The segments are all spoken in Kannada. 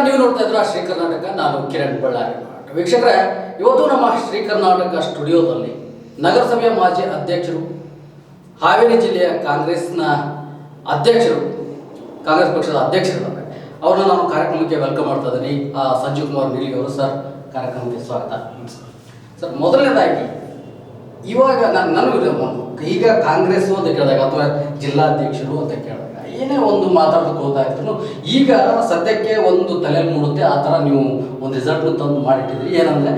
ನೀವು ನೋಡ್ತಾ ಇದ್ರ ಶ್ರೀ ಕರ್ನಾಟಕ ನಾನು ಕಿರಣ್ ಬಳ್ಳಾರಿ ವೀಕ್ಷಕರೇ ಇವತ್ತು ನಮ್ಮ ಶ್ರೀ ಕರ್ನಾಟಕ ಸ್ಟುಡಿಯೋದಲ್ಲಿ ನಗರಸಭೆಯ ಮಾಜಿ ಅಧ್ಯಕ್ಷರು ಹಾವೇರಿ ಜಿಲ್ಲೆಯ ಕಾಂಗ್ರೆಸ್ನ ಅಧ್ಯಕ್ಷರು ಕಾಂಗ್ರೆಸ್ ಪಕ್ಷದ ಅಧ್ಯಕ್ಷರಿದ್ದಾರೆ. ಅವ್ರನ್ನ ನಾನು ಕಾರ್ಯಕ್ರಮಕ್ಕೆ ವೆಲ್ಕಮ್ ಮಾಡ್ತಾ ಇದ್ದೀನಿ. ಆ, ಸಂಜೀವ್ ಕುಮಾರ್ ನೀಲಿಗೆ ಅವರು ಸರ್ ಕಾರ್ಯಕ್ರಮಕ್ಕೆ ಸ್ವಾಗತ. ಸರ್ ಮೊದಲನೇದಾಗಿ ಇವಾಗ ನಾನು ನನಗೆ ಈಗ ಕಾಂಗ್ರೆಸ್ ಅಂತ ಕೇಳಿದಾಗ ಅಥವಾ ಜಿಲ್ಲಾಧ್ಯಕ್ಷರು ಅಂತ ಕೇಳಿದಾಗ ಏನೇ ಒಂದು ಮಾತಾಡೋದಕ್ಕೆ ಇದ್ರು ಈಗ ಸದ್ಯಕ್ಕೆ ಒಂದು ತಲೆ ಮೂಡುತ್ತೆ, ಆ ಥರ ನೀವು ಒಂದು ರಿಸಲ್ಟ್ ತಂದು ಮಾಡಿಟ್ಟಿದ್ರಿ ಏನಂದರೆ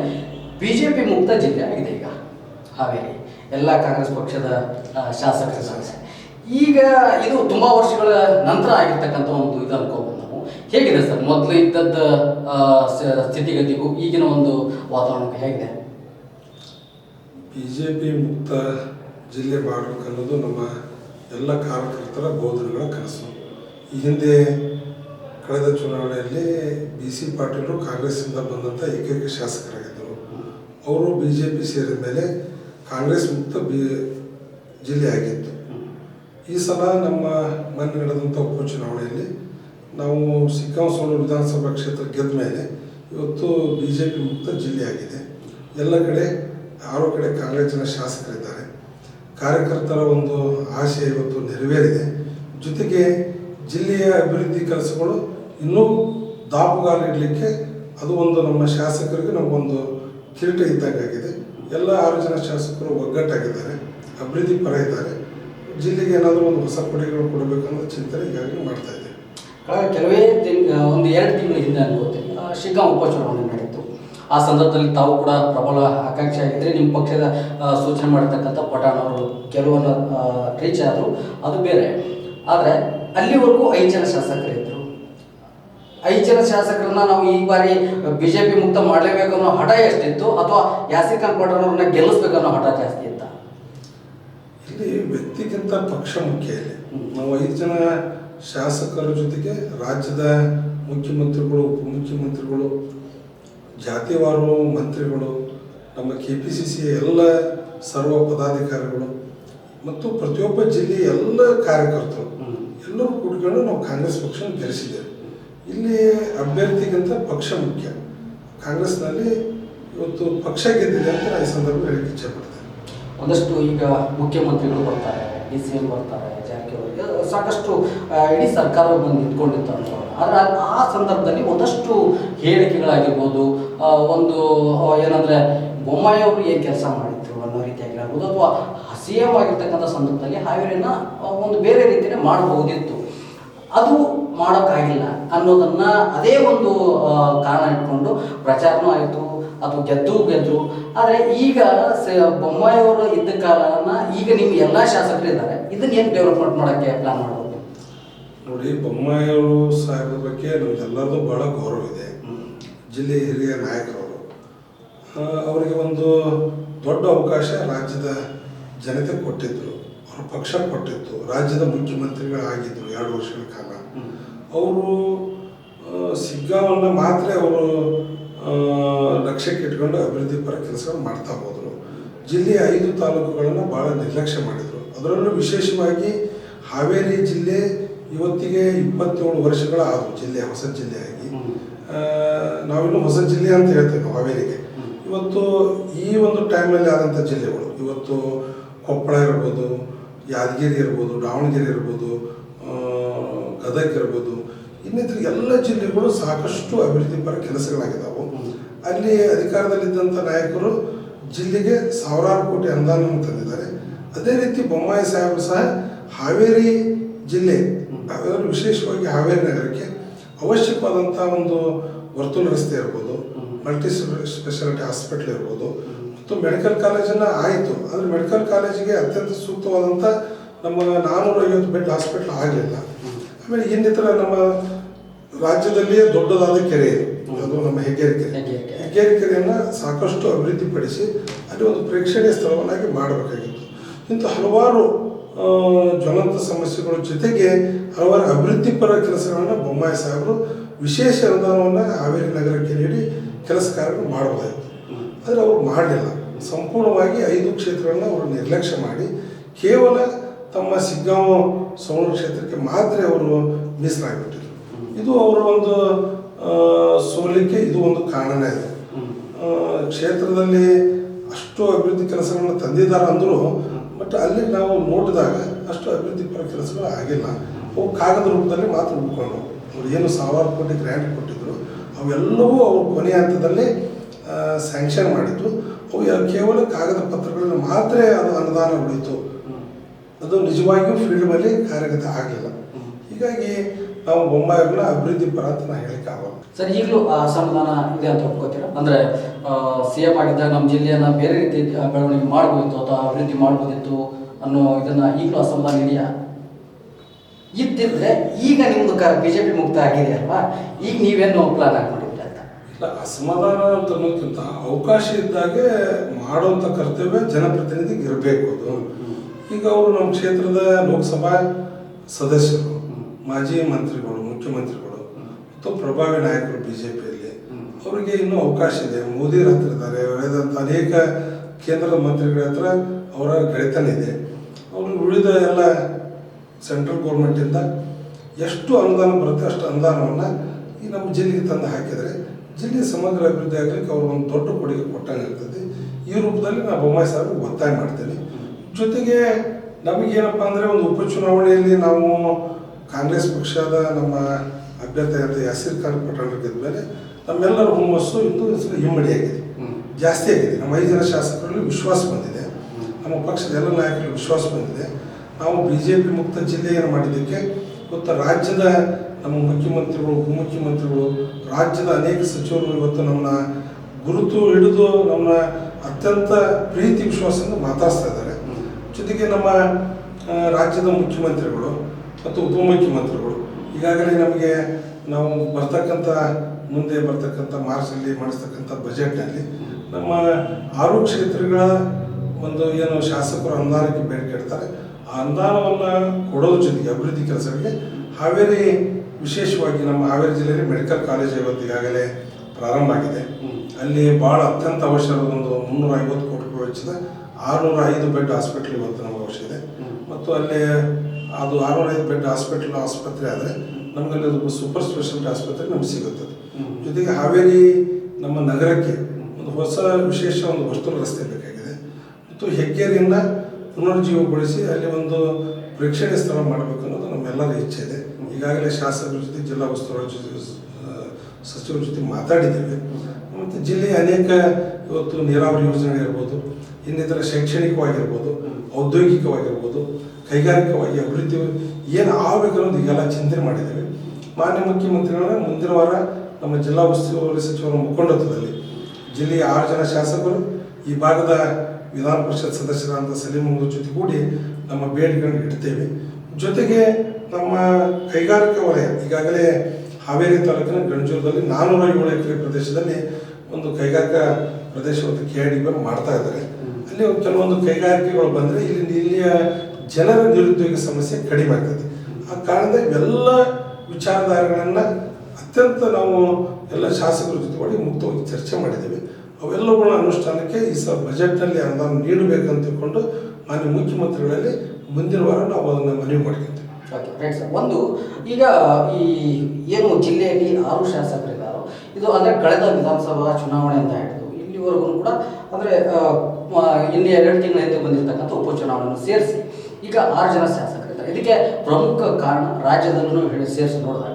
ಬಿ ಜೆ ಪಿ ಮುಕ್ತ ಜಿಲ್ಲೆ ಆಗಿದೆ ಈಗ, ಹಾವೇರಿ. ಎಲ್ಲ ಕಾಂಗ್ರೆಸ್ ಪಕ್ಷದ ಶಾಸಕರ ಸಮಸ್ಯೆ. ಈಗ ಇದು ತುಂಬ ವರ್ಷಗಳ ನಂತರ ಆಗಿರ್ತಕ್ಕಂಥ ಒಂದು ಇದು ಅನ್ಕೋಬೋದು ನಾವು. ಹೇಗಿದೆ ಸರ್? ಮೊದಲು ಇದ್ದದ್ದು ಸ್ಥಿತಿಗತಿಗೂ ಈಗಿನ ಒಂದು ವಾತಾವರಣ ಹೇಗಿದೆ? ಬಿ ಜೆ ಪಿ ಮುಕ್ತ ಜಿಲ್ಲೆ ಮಾಡಬೇಕನ್ನೋದು ನಮ್ಮ ಎಲ್ಲ ಕಾರ್ಯಕರ್ತರ ಬೋಧನೆಗಳ ಕನಸು ಈ ಹಿಂದೆ ಕಳೆದ ಚುನಾವಣೆಯಲ್ಲಿ ಬಿ ಸಿ ಪಾಟೀಲರು ಕಾಂಗ್ರೆಸ್ಸಿಂದ ಬಂದಂಥ ಏಕೈಕ ಶಾಸಕರಾಗಿದ್ದರು. ಅವರು ಬಿ ಜೆ ಪಿ ಸೇರಿದ ಮೇಲೆ ಕಾಂಗ್ರೆಸ್ ಮುಕ್ತ ಬಿ ಜಿಲ್ಲೆ ಆಗಿತ್ತು. ಈ ಸಲ ನಮ್ಮ ಮೊನ್ನೆ ನಡೆದಂಥ ಉಪಚುನಾವಣೆಯಲ್ಲಿ ನಾವು ಸಿಕ್ಕಾಂಸೋಳು ವಿಧಾನಸಭಾ ಕ್ಷೇತ್ರ ಗೆದ್ದ ಮೇಲೆ ಇವತ್ತು ಬಿ ಜೆ ಪಿ ಮುಕ್ತ ಜಿಲ್ಲೆ ಆಗಿದೆ. ಎಲ್ಲ ಕಡೆ, ಆರು ಕಡೆ ಕಾಂಗ್ರೆಸ್ನ ಶಾಸಕರಿದ್ದಾರೆ. ಕಾರ್ಯಕರ್ತರ ಒಂದು ಆಶೆ ಇವತ್ತು ನೆರವೇರಿದೆ. ಜೊತೆಗೆ ಜಿಲ್ಲೆಯ ಅಭಿವೃದ್ಧಿ ಕೆಲಸಗಳು ಇನ್ನೂ ದಾಪುಗಾಲಿಡಲಿಕ್ಕೆ ಅದು ಒಂದು ನಮ್ಮ ಶಾಸಕರಿಗೆ ನಮಗೊಂದು ಕಿರೀಟ ಇದ್ದಂಗಾಗಿದೆ ಎಲ್ಲ ಆರು ಜನ ಶಾಸಕರು ಒಗ್ಗಟ್ಟಾಗಿದ್ದಾರೆ ಅಭಿವೃದ್ಧಿ ಪರ ಇದ್ದಾರೆ. ಜಿಲ್ಲೆಗೆ ಏನಾದರೂ ಒಂದು ಹೊಸ ಕೊಡುಗೆಗಳು ಕೊಡಬೇಕನ್ನೋ ಚಿಂತನೆ ಈಗಾಗಲೇ ಮಾಡ್ತಾ ಇದ್ದೇವೆ. ಕೆಲವೇ ತಿಂಗ್ ಒಂದು ಎರಡು ತಿಂಗಳ ಹಿಂದೆ ಅನ್ಬೋದು. ಆ, ಶಿಗ್ಗಾಂವ್ ಉಪಚುನಾವಣೆ ಆ ಸಂದರ್ಭದಲ್ಲಿ ತಾವು ಕೂಡ ಪ್ರಬಲ ಆಕಾಂಕ್ಷೆ ಆಗಿದ್ದರೆ ನಿಮ್ಮ ಪಕ್ಷದ ಸೂಚನೆ ಮಾಡಿರ್ತಕ್ಕಂಥ ಪಠಾಣ್ ಅವರು ಕೆಲವನ್ನ ರೀಚ್ ಆದರು. ಅದು ಬೇರೆ. ಆದರೆ ಅಲ್ಲಿವರೆಗೂ ಐದು ಜನ ಶಾಸಕರಿದ್ದರು ಐದು ಜನ ಶಾಸಕರನ್ನ ನಾವು ಈ ಬಾರಿ ಬಿ ಜೆ ಪಿ ಮುಕ್ತ ಮಾಡಲೇಬೇಕು ಅನ್ನೋ ಹಠ ಎಷ್ಟಿತ್ತು? ಅಥವಾ ಯಾಸಿರ್ ಖಾನ್ ಪಠಾಣ್ ಅವ್ರನ್ನ ಗೆಲ್ಲಿಸ್ಬೇಕು ಅನ್ನೋ ಹಠ ಜಾಸ್ತಿ ಇತ್ತ? ಇಲ್ಲಿ ವ್ಯಕ್ತಿಗಿಂತ ಪಕ್ಷ ಮುಖ್ಯ ಇಲ್ಲಿ. ನಾವು ಐದು ಜನ ಶಾಸಕರ ಜೊತೆಗೆ ರಾಜ್ಯದ ಮುಖ್ಯಮಂತ್ರಿಗಳು ಉಪಮುಖ್ಯಮಂತ್ರಿಗಳು ಜಾತಿವಾರು ಮಂತ್ರಿಗಳು ನಮ್ಮ ಕೆ ಪಿ ಸಿ ಸಿ ಎಲ್ಲ ಸರ್ವ ಪದಾಧಿಕಾರಿಗಳು ಮತ್ತು ಪ್ರತಿಯೊಬ್ಬ ಜಿಲ್ಲೆಯ ಎಲ್ಲ ಕಾರ್ಯಕರ್ತರು. ಎಲ್ಲರೂ ಕೂಡಿಕೊಂಡು ನಾವು ಕಾಂಗ್ರೆಸ್ ಪಕ್ಷವನ್ನು ಗೆಲ್ಲಿಸಿದ್ದೇವೆ. ಇಲ್ಲಿ ಅಭ್ಯರ್ಥಿಗಿಂತ ಪಕ್ಷ ಮುಖ್ಯ. ಕಾಂಗ್ರೆಸ್ನಲ್ಲಿ ಇವತ್ತು ಪಕ್ಷ ಗೆದ್ದಿದೆ ಅಂತ ನಾನು ಈ ಸಂದರ್ಭದಲ್ಲಿ ಹೇಳಕ್ಕೆ ಇಚ್ಛೆಪಡ್ತೇನೆ ಒಂದಷ್ಟು ಈಗ ಮುಖ್ಯಮಂತ್ರಿಗಳು ಬರ್ತಾರೆ ಡಿ ಸಿ ಎಂ ಬರ್ತಾರೆ ಜಾರಕಿಹೊಳಿ ಸಾಕಷ್ಟು ಇಡೀ ಸರ್ಕಾರ ಬಂದು ನಿಂತ್ಕೊಂಡಿತ್ತು ಅಂತ ಆದರೆ ಆ ಸಂದರ್ಭದಲ್ಲಿ ಒಂದಷ್ಟು ಹೇಳಿಕೆಗಳಾಗಿರ್ಬೋದು ಒಂದು ಏನಂದರೆ ಏನಂದ್ರೆ ಬೊಮ್ಮಾಯಿ ಅವರು ಏನು ಕೆಲಸ ಮಾಡಿದ್ರು ಅನ್ನೋ ರೀತಿಯಾಗಿರ್ಬೋದು, ಅಥವಾ ಹಸಿಯವಾಗಿರ್ತಕ್ಕಂಥ ಸಂದರ್ಭದಲ್ಲಿ ಹಾವೇರಿನ ಒಂದು ಬೇರೆ ರೀತಿಯೇ ಮಾಡಬಹುದಿತ್ತು. ಅದು ಮಾಡೋಕ್ಕಾಗಿಲ್ಲ ಅನ್ನೋದನ್ನ ಅದೇ ಒಂದು ಕಾರಣ ಇಟ್ಕೊಂಡು ಪ್ರಚಾರನೂ ಆಯಿತು, ಅದು ಗೆದ್ದು ಗೆದ್ದರು ಆದರೆ ಈಗ ಸ- ಬೊಮ್ಮಾಯಿಯವರು ಇದ್ದ ಕಾಲನ ಈಗ ನಿಮ್ಮ ಎಲ್ಲ ಶಾಸಕರು ಇದ್ದಾರೆ ಇದನ್ನ ಏನು ಡೆವಲಪ್ಮೆಂಟ್ ಮಾಡೋಕ್ಕೆ ಪ್ಲಾನ್ ಮಾಡೋದು ನೋಡಿ ಬೊಮ್ಮಾಯಿಯವರು ಸಾಹೇಬ್ರ ಬಗ್ಗೆ ನಮಗೆಲ್ಲರದು ಬಹಳ ಗೌರವ ಇದೆ. ಜಿಲ್ಲೆಯ ಹಿರಿಯ ನಾಯಕರವರು. ಅವರಿಗೆ ಒಂದು ದೊಡ್ಡ ಅವಕಾಶ ರಾಜ್ಯದ ಜನತೆ ಕೊಟ್ಟಿದ್ದರು ಅವ್ರ ಪಕ್ಷ ಕೊಟ್ಟಿತ್ತು ರಾಜ್ಯದ ಮುಖ್ಯಮಂತ್ರಿಗಳಾಗಿದ್ದರು ಎರಡು ವರ್ಷಗಳ ಕಾಲ. ಅವರು ಸಿಗ್ಗಾವನ್ನು ಮಾತ್ರ ಅವರು ಲಕ್ಷ್ಯಕ್ಕೆ ಇಟ್ಕೊಂಡು ಅಭಿವೃದ್ಧಿ ಪರ ಕೆಲಸ ಮಾಡ್ತಾ ಹೋದರು. ಜಿಲ್ಲೆಯ ಐದು ತಾಲೂಕುಗಳನ್ನು ಭಾಳ ನಿರ್ಲಕ್ಷ್ಯ ಮಾಡಿದರು. ಅದರಲ್ಲೂ ವಿಶೇಷವಾಗಿ ಹಾವೇರಿ ಜಿಲ್ಲೆ ಇವತ್ತಿಗೆ ಇಪ್ಪತ್ತೇಳು ವರ್ಷಗಳ ಆದವು ಜಿಲ್ಲೆ ಹೊಸ ಜಿಲ್ಲೆಯಾಗಿ. ನಾವಿನ್ನು ಹೊಸ ಜಿಲ್ಲೆ ಅಂತ ಹೇಳ್ತೇವೆ ಹಾವೇರಿಗೆ. ಇವತ್ತು ಈ ಒಂದು ಟೈಮಲ್ಲಿ ಆದಂಥ ಜಿಲ್ಲೆಗಳು ಇವತ್ತು ಕೊಪ್ಪಳ ಇರ್ಬೋದು ಯಾದಗಿರಿ ಇರ್ಬೋದು ದಾವಣಗೆರೆ ಇರ್ಬೋದು ಗದಗ ಇರ್ಬೋದು ಇನ್ನಿತರ ಎಲ್ಲ ಜಿಲ್ಲೆಗಳು ಸಾಕಷ್ಟು ಅಭಿವೃದ್ಧಿ ಪರ ಕೆಲಸಗಳಾಗಿದ್ದಾವೆ ಅಲ್ಲಿ ಅಧಿಕಾರದಲ್ಲಿದ್ದಂಥ ನಾಯಕರು ಜಿಲ್ಲೆಗೆ ಸಾವಿರಾರು ಕೋಟಿ ಅನುದಾನವನ್ನು ತಂದಿದ್ದಾರೆ. ಅದೇ ರೀತಿ ಬೊಮ್ಮಾಯಿ ಸಾಹೇಬರು ಸಹ ಹಾವೇರಿ ಜಿಲ್ಲೆ ಅದರಲ್ಲೂ ವಿಶೇಷವಾಗಿ ಹಾವೇರಿ ನಗರಕ್ಕೆ ಅವಶ್ಯಕವಾದಂಥ ಒಂದು ವರ್ತುಲ ರಸ್ತೆ ಇರ್ಬೋದು ಮಲ್ಟಿ ಸ್ಪೆಷಾಲಿಟಿ ಹಾಸ್ಪಿಟ್ಲ್ ಇರ್ಬೋದು ಮತ್ತು ಮೆಡಿಕಲ್ ಕಾಲೇಜನ್ನು ಆಯಿತು. ಆದರೆ ಮೆಡಿಕಲ್ ಕಾಲೇಜಿಗೆ ಅತ್ಯಂತ ಸೂಕ್ತವಾದಂಥ ನಮ್ಮ ನಾನ್ನೂರ ಐವತ್ತು ಬೆಡ್ ಹಾಸ್ಪಿಟ್ಲ್ ಆಗಲಿಲ್ಲ. ಆಮೇಲೆ ಇನ್ನಿತರ ನಮ್ಮ ರಾಜ್ಯದಲ್ಲಿಯೇ ದೊಡ್ಡದಾದ ಕೆರೆ ಇದೆ. ಅದು ನಮ್ಮ ಹೆಗ್ಗೇರಿ ಕೆರೆ. ಹೆಗ್ಗೇರಿ ಕೆರೆ. ಕೆರೆಯನ್ನು ಸಾಕಷ್ಟು ಅಭಿವೃದ್ಧಿಪಡಿಸಿ ಅಲ್ಲಿ ಒಂದು ಪ್ರೇಕ್ಷಣೀಯ ಸ್ಥಳವನ್ನಾಗಿ ಮಾಡಬೇಕಾಗಿತ್ತು. ಇಂಥ ಹಲವಾರು ಜ್ವಲಂತ ಸಮಸ್ಯೆಗಳ ಜೊತೆಗೆ ಹಲವಾರು ಅಭಿವೃದ್ಧಿಪರ ಕೆಲಸಗಳನ್ನು ಬೊಮ್ಮಾಯಿ ಸಾಹೇಬರು ವಿಶೇಷ ಅನುದಾನವನ್ನು ಹಾವೇರಿ ನಗರಕ್ಕೆ ನೀಡಿ ಕೆಲಸ ಕಾರ್ಯಗಳು ಮಾಡಬಹುದಾಯಿತು ಆದರೆ ಅವರು ಮಾಡಲಿಲ್ಲ. ಸಂಪೂರ್ಣವಾಗಿ ಐದು ಕ್ಷೇತ್ರಗಳನ್ನ ಅವರು ನಿರ್ಲಕ್ಷ್ಯ ಮಾಡಿ ಕೇವಲ ತಮ್ಮ ಸಿಗ್ಗಾಂವ ಸೌರ ಕ್ಷೇತ್ರಕ್ಕೆ ಮಾತ್ರ ಅವರು ಮೀಸಲಾಗಿಬಿಟ್ಟಿದ್ರು. ಇದು ಅವರ ಒಂದು ಸೋಲಿಕೆ ಇದು ಒಂದು ಕಾರಣನೇ. ಇದೆ ಕ್ಷೇತ್ರದಲ್ಲಿ ಅಷ್ಟು ಅಭಿವೃದ್ಧಿ ಕೆಲಸಗಳನ್ನು ತಂದಿದ್ದಾರೆ ಅಂದರೂ ಬಟ್ ಅಲ್ಲಿ ನಾವು ನೋಡಿದಾಗ ಅಷ್ಟು ಅಭಿವೃದ್ಧಿ ಪರ ಕೆಲಸಗಳು ಆಗಿಲ್ಲ ಅವು ಕಾಗದ ರೂಪದಲ್ಲಿ ಮಾತ್ರ ಉಳ್ಕೊಂಡು ಅವ್ರು ಏನು ಸಾವಿರಾರು ಕೋಟಿ ಗ್ರ್ಯಾಂಟ್ ಕೊಟ್ಟಿದ್ರು ಅವೆಲ್ಲವೂ ಅವರು ಕೊನೆಯ ಹಂತದಲ್ಲಿ ಸ್ಯಾಂಕ್ಷನ್ ಮಾಡಿದ್ದು ಅವು ಕೇವಲ ಕಾಗದ ಪತ್ರಗಳಲ್ಲಿ ಮಾತ್ರ ಅದು ಅನುದಾನ ಉಳಿತು. ಅದು ನಿಜವಾಗಿಯೂ ಫೀಲ್ಡ್ ಮೇಲೆ ಕಾರ್ಯಗತ ಆಗಲಿಲ್ಲ ಹ್ಮ್. ಹೀಗಾಗಿ ನಾವು ಬೊಂಬಾಯಿಗಳನ್ನ ಅಭಿವೃದ್ಧಿ ಪರ ಅಂತ ನಾ ಹೇಳಿಕ್ಕೆ ಆಗಲ್ಲ. ಸರ್ ಈಗಲೂ ಆ ಅಸಮಾಧಾನ ಇದೆ ಅಂತ ಒಪ್ಕೋತೀರಾ? ಅಂದ್ರೆ ಸಿ ಎಂ ಆಗಿದ್ದಾಗ ನಮ್ಮ ಜಿಲ್ಲೆಯನ್ನ ಬೇರೆ ರೀತಿ ಬೆಳವಣಿಗೆ ಮಾಡ್ಬೋದಿತ್ತು ಅಥವಾ ಅಭಿವೃದ್ಧಿ ಮಾಡ್ಬೋದಿತ್ತು ಅನ್ನೋ ಇದನ್ನ ಈಗಲೂ ಅಸಮಾಧಾನ ಇದೆಯಾ? ಇದ್ದಿದ್ರೆ ಈಗ ನಿಮ್ದು ಕ ಪಿ ಮುಕ್ತ ಆಗಿದೆ ಅಲ್ವಾ? ಈಗ ನೀವೇನು ಪ್ಲಾನ್ ಹಾಕೊಂಡಿದ್ರಿ ಅಂತ? ಇಲ್ಲ ಅಸಮಾಧಾನ ಅಂತ ಅನ್ನೋಕ್ಕಿಂತ ಅವಕಾಶ ಇದ್ದಾಗೆ ಮಾಡುವಂಥ ಕರ್ತವ್ಯ ಜನಪ್ರತಿನಿಧಿಗೆ ಇರಬೇಕು ಅದು. ಈಗ ಅವರು ನಮ್ಮ ಕ್ಷೇತ್ರದ ಲೋಕಸಭಾ ಸದಸ್ಯರು. ಮಾಜಿ ಮಂತ್ರಿಗಳು ಮುಖ್ಯಮಂತ್ರಿಗಳು ಮತ್ತು ಪ್ರಭಾವಿ ನಾಯಕರು ಬಿ ಜೆ ಪಿಯಲ್ಲಿ ಅವರಿಗೆ ಇನ್ನೂ ಅವಕಾಶ ಇದೆ. ಮೋದಿ ಹತ್ರ ಇದ್ದಾರೆ. ಉಳಿದಂಥ ಅನೇಕ ಕೇಂದ್ರದ ಮಂತ್ರಿಗಳ ಹತ್ರ ಅವರ ಗೆಳೆತನ ಇದೆ. ಅವರು ಉಳಿದ ಎಲ್ಲ ಸೆಂಟ್ರಲ್ ಗೌರ್ಮೆಂಟಿಂದ ಎಷ್ಟು ಅನುದಾನ ಬರುತ್ತೆ ಅಷ್ಟು ಅನುದಾನವನ್ನು ಈ ನಮ್ಮ ಜಿಲ್ಲೆಗೆ ತಂದು ಹಾಕಿದರೆ ಜಿಲ್ಲೆ ಸಮಗ್ರ ಅಭಿವೃದ್ಧಿ ಆಗಲಿಕ್ಕೆ ಅವರು ಒಂದು ದೊಡ್ಡ ಕೊಡುಗೆ ಕೊಟ್ಟಂಗೆ ಇರ್ತದೆ ಈ ರೂಪದಲ್ಲಿ ನಾನು ಬೊಮ್ಮಾಯಿ ಸಾರ್ ಒತ್ತಾಯ ಮಾಡ್ತೇನೆ ಜೊತೆಗೆ ನಮಗೇನಪ್ಪ ಅಂದರೆ ಒಂದು ಉಪಚುನಾವಣೆಯಲ್ಲಿ ನಾವು ಕಾಂಗ್ರೆಸ್ ಪಕ್ಷದ ನಮ್ಮ ಅಭ್ಯರ್ಥಿಯಾದ ಅಂತ ಯಾಸೀರ್ ಖಾನ್ ಪಠಾಣ್ ಮೇಲೆ ನಮ್ಮೆಲ್ಲರ ಹುಮ್ಮಸ್ಸು ಇಂದು ಹಿಮ್ಮಡಿ ಆಗಿದೆ. ಜಾಸ್ತಿ ಆಗಿದೆ. ನಮ್ಮ ಐದು ಜನ ಶಾಸಕರಲ್ಲಿ ವಿಶ್ವಾಸ ಬಂದಿದೆ. ನಮ್ಮ ಪಕ್ಷದ ಎಲ್ಲ ನಾಯಕರಲ್ಲಿ ವಿಶ್ವಾಸ ಬಂದಿದೆ. ನಾವು ಬಿ ಜೆ ಪಿ ಮುಕ್ತ ಜಿಲ್ಲೆಯನ್ನು ಮಾಡಿದ್ದಕ್ಕೆ ಇವತ್ತು ರಾಜ್ಯದ ನಮ್ಮ ಮುಖ್ಯಮಂತ್ರಿಗಳು ಉಪಮುಖ್ಯಮಂತ್ರಿಗಳು ರಾಜ್ಯದ ಅನೇಕ ಸಚಿವರು ಇವತ್ತು ನಮ್ಮನ್ನ ಗುರುತು ಹಿಡಿದು ನಮ್ಮ ಅತ್ಯಂತ ಪ್ರೀತಿ ವಿಶ್ವಾಸದಿಂದ ಮಾತಾಡ್ತಾ ಇದ್ದಾರೆ. ಜೊತೆಗೆ ನಮ್ಮ ರಾಜ್ಯದ ಮುಖ್ಯಮಂತ್ರಿಗಳು ಮತ್ತು ಉಪಮುಖ್ಯಮಂತ್ರಿಗಳು ಈಗಾಗಲೇ ನಮಗೆ ನಾವು ಬರ್ತಕ್ಕಂಥ, ಮುಂದೆ ಬರ್ತಕ್ಕಂಥ ಮಾರ್ಚಲ್ಲಿ ಮಾಡಿಸ್ತಕ್ಕಂಥ ಬಜೆಟ್ನಲ್ಲಿ ನಮ್ಮ ಆರು ಕ್ಷೇತ್ರಗಳ ಒಂದು ಏನು ಶಾಸಕರು ಅನುದಾನಕ್ಕೆ ಬೇಡಿಕೆ ಇಡ್ತಾರೆ. ಆ ಅನುದಾನವನ್ನು ಕೊಡೋದ್ರ ಜೊತೆಗೆ, ಅಭಿವೃದ್ಧಿ ಕೆಲಸಗಳಿಗೆ ಹಾವೇರಿ ವಿಶೇಷವಾಗಿ ನಮ್ಮ ಹಾವೇರಿ ಜಿಲ್ಲೆಯಲ್ಲಿ ಮೆಡಿಕಲ್ ಕಾಲೇಜ್ ಇವತ್ತು ಈಗಾಗಲೇ ಪ್ರಾರಂಭ ಆಗಿದೆ. ಅಲ್ಲಿ ಭಾಳ ಅತ್ಯಂತ ಅವಶ್ಯಕ ಒಂದು ಮುನ್ನೂರ ಐವತ್ತು ಕೋಟಿ ರೂಪಾಯಿ ವೆಚ್ಚದ ಆರುನೂರ ಐದು ಬೆಡ್ ಹಾಸ್ಪಿಟ್ಲ್ ಇವತ್ತು ನಮ್ಮ ಅವಶ್ಯ ಇದೆ. ಮತ್ತು ಅಲ್ಲಿ ಅದು ಆರುನೂರ ಐದು ಬೆಡ್ ಹಾಸ್ಪಿಟ್ಲ್ ಆಸ್ಪತ್ರೆ ಆದರೆ ನಮಗಲ್ಲಿ ಅದು ಸೂಪರ್ ಸ್ಪೆಷಾಲಿಟಿ ಆಸ್ಪತ್ರೆ ನಮ್ಗೆ ಸಿಗುತ್ತದೆ. ಜೊತೆಗೆ ಹಾವೇರಿ ನಮ್ಮ ನಗರಕ್ಕೆ ಒಂದು ಹೊಸ ವಿಶೇಷ ಒಂದು ವಸ್ತು ರಸ್ತೆ ಬೇಕಾಗಿದೆ ಮತ್ತು ಹೆಗ್ಗೇರಿಯಿಂದ ಪುನರ್ಜೀವಗೊಳಿಸಿ ಅಲ್ಲಿ ಒಂದು ಪ್ರೇಕ್ಷಣೀಯ ಸ್ಥಳ ಮಾಡಬೇಕು ಅನ್ನೋದು ನಮ್ಮೆಲ್ಲರ ಇಚ್ಛೆ ಇದೆ. ಈಗಾಗಲೇ ಶಾಸಕರ ಜೊತೆ ಜಿಲ್ಲಾ ಉಸ್ತುವಾರಿ ಜೊತೆ ಸಚಿವರ ಜೊತೆ ಮಾತಾಡಿದ್ದೇವೆ. ಮತ್ತು ಜಿಲ್ಲೆಯ ಅನೇಕ ಇವತ್ತು ನೀರಾವರಿ ಯೋಜನೆ ಇರ್ಬೋದು ಇನ್ನಿತರ ಶೈಕ್ಷಣಿಕವಾಗಿರ್ಬೋದು ಔದ್ಯೋಗಿಕವಾಗಿರ್ಬೋದು ಕೈಗಾರಿಕವಾಗಿ ಅಭಿವೃದ್ಧಿ ಏನು ಆಗಬೇಕು ಅನ್ನೋದು ಈಗೆಲ್ಲ ಚಿಂತನೆ ಮಾಡಿದ್ದೇವೆ. ಮಾನ್ಯ ಮುಖ್ಯಮಂತ್ರಿಗಳ, ಮುಂದಿನ ವಾರ ನಮ್ಮ ಜಿಲ್ಲಾ ಉಸ್ತುವಾರಿ ಸಚಿವರ ಮುಖಂಡತ್ವದಲ್ಲಿ ಜಿಲ್ಲೆಯ ಆರು ಜನ ಶಾಸಕರು, ಈ ಭಾಗದ ವಿಧಾನ ಪರಿಷತ್ ಸದಸ್ಯರಾದಂಥ ಸಲೀಮ್ ಅವರ ಜೊತೆ ಕೂಡಿ ನಮ್ಮ ಬೇಡಿಕೆಗಳನ್ನು ಇಡ್ತೇವೆ. ಜೊತೆಗೆ ನಮ್ಮ ಕೈಗಾರಿಕಾ ವಲಯ, ಈಗಾಗಲೇ ಹಾವೇರಿ ತಾಲೂಕಿನ ಗಂಜೂರದಲ್ಲಿ ನಾನ್ನೂರ ಏಳು ಎಕರೆ ಪ್ರದೇಶದಲ್ಲಿ ಒಂದು ಕೈಗಾರಿಕಾ ಪ್ರದೇಶವನ್ನು ಕೆ ಐ ಡಿ ಮಾಡ್ತಾ ಇದ್ದಾರೆ. ಅಲ್ಲಿ ಕೆಲವೊಂದು ಕೈಗಾರಿಕೆಗಳು ಬಂದರೆ ಇಲ್ಲಿ ಇಲ್ಲಿಯ ಜನರ ನಿರುದ್ಯೋಗ ಸಮಸ್ಯೆ ಕಡಿಮೆ ಆಗ್ತದೆ. ಆ ಕಾರಣದ ಇವೆಲ್ಲ ವಿಚಾರಧಾರೆಗಳನ್ನು ಅತ್ಯಂತ ನಾವು ಎಲ್ಲ ಶಾಸಕರ ಜೊತೆ ಮಾಡಿ ಮುಕ್ತವಾಗಿ ಚರ್ಚೆ ಮಾಡಿದ್ದೇವೆ. ಅವೆಲ್ಲವುಗಳ ಅನುಷ್ಠಾನಕ್ಕೆ ಈ ಸಲ ಬಜೆಟ್ನಲ್ಲಿ ಅನುದಾನ ನೀಡಬೇಕಂತ ತಿಳ್ಕೊಂಡು ಮಾನ್ಯ ಮುಖ್ಯಮಂತ್ರಿಗಳಲ್ಲಿ ಮುಂದಿನ ವಾರ ನಾವು ಅದನ್ನು ಮನವಿ ಮಾಡ್ಕೊತೀವಿ ಸರ್ ಒಂದು, ಈಗ ಈ ಏನು ಜಿಲ್ಲೆಯಲ್ಲಿ ಆರು ಶಾಸಕರಿದ್ದಾರೋ. ಇದು ಅಂದರೆ ಕಳೆದ ವಿಧಾನಸಭಾ ಚುನಾವಣೆಯಿಂದ ಹಿಡಿದು ಇಲ್ಲಿವರೆಗೂ ಕೂಡ ಅಂದರೆ ಇಲ್ಲಿ ಎರಡು ತಿಂಗಳ ಹಿಂದೆ ಬಂದಿರತಕ್ಕಂಥ ಉಪಚುನಾವಣೆಯನ್ನು ಸೇರಿಸಿ ಈಗ ಆರು ಜನ ಶಾಸಕರಿದ್ದಾರೆ ಇದಕ್ಕೆ ಪ್ರಮುಖ ಕಾರಣ ರಾಜ್ಯದಲ್ಲೂ ಹೇಳಿ ಸೇರಿಸಿ ನೋಡಿದಾಗ